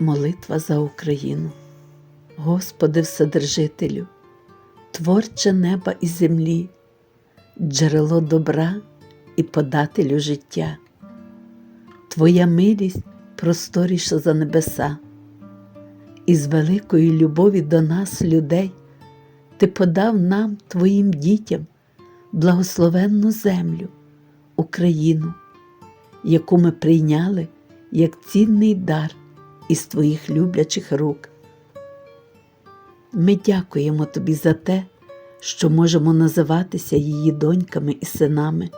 Молитва за Україну. Господи Вседержителю, творче неба і землі, джерело добра і подателю життя. Твоя милість просторіша за небеса, і з великої любові до нас, людей, Ти подав нам, Твоїм дітям, благословенну землю, Україну, яку ми прийняли як цінний дар із Твоїх люблячих рук. Ми дякуємо Тобі за те, що можемо називатися її доньками і синами,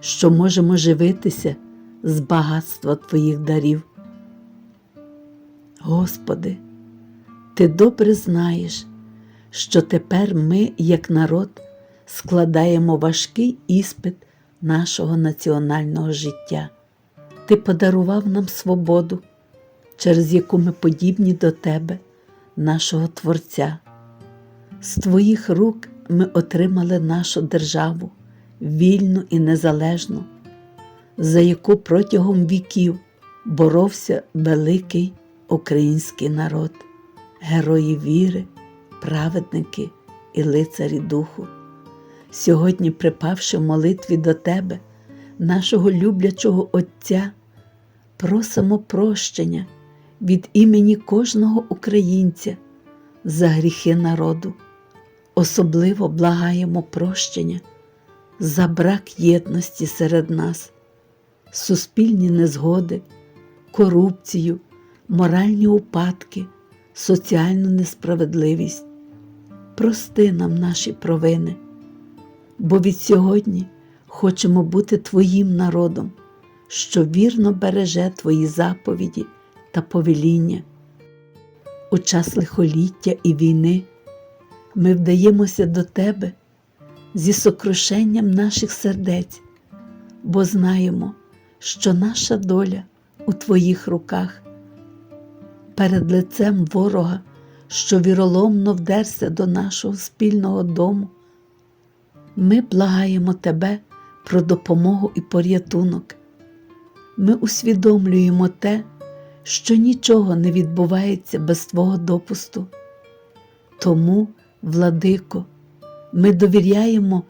що можемо живитися з багатства Твоїх дарів. Господи, Ти добре знаєш, що тепер ми, як народ, складаємо важкий іспит нашого національного життя. Ти подарував нам свободу, через яку ми подібні до Тебе, нашого Творця. З Твоїх рук ми отримали нашу державу, вільну і незалежну, за яку протягом віків боровся великий український народ, герої віри, праведники і лицарі духу. Сьогодні, припавши в молитві до Тебе, нашого люблячого Отця, просимо прощення від імені кожного українця за гріхи народу, особливо благаємо прощення за брак єдності серед нас, суспільні незгоди, корупцію, моральні упадки, соціальну несправедливість. Прости нам наші провини, бо від сьогодні хочемо бути Твоїм народом, що вірно береже Твої заповіді та повеління. У час лихоліття і війни ми вдаємося до Тебе зі сокрушенням наших сердець, бо знаємо, що наша доля у Твоїх руках. Перед лицем ворога, що віроломно вдерся до нашого спільного дому, ми благаємо Тебе про допомогу і порятунок. Ми усвідомлюємо те, що нічого не відбувається без Твого допусту. Тому, владико, ми довіряємо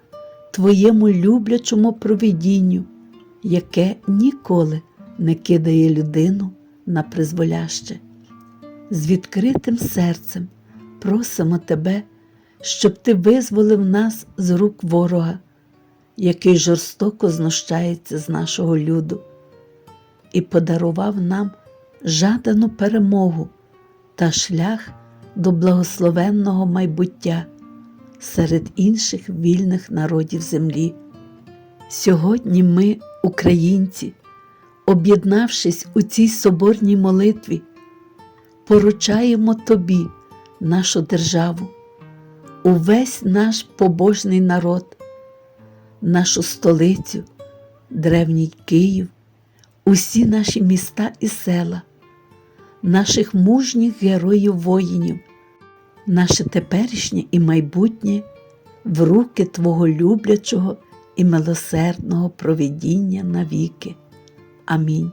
Твоєму люблячому провидінню, яке ніколи не кидає людину на призволяще. З відкритим серцем просимо Тебе, щоб Ти визволив нас з рук ворога, який жорстоко знущається з нашого люду, і подарував нам жадану перемогу та шлях до благословенного майбуття серед інших вільних народів землі. Сьогодні ми, українці, об'єднавшись у цій соборній молитві, поручаємо Тобі, нашу державу, увесь наш побожний народ, нашу столицю, древній Київ, усі наші міста і села, наших мужніх героїв воїнів, наше теперішнє і майбутнє в руки Твого люблячого і милосердного провидіння навіки. Амінь.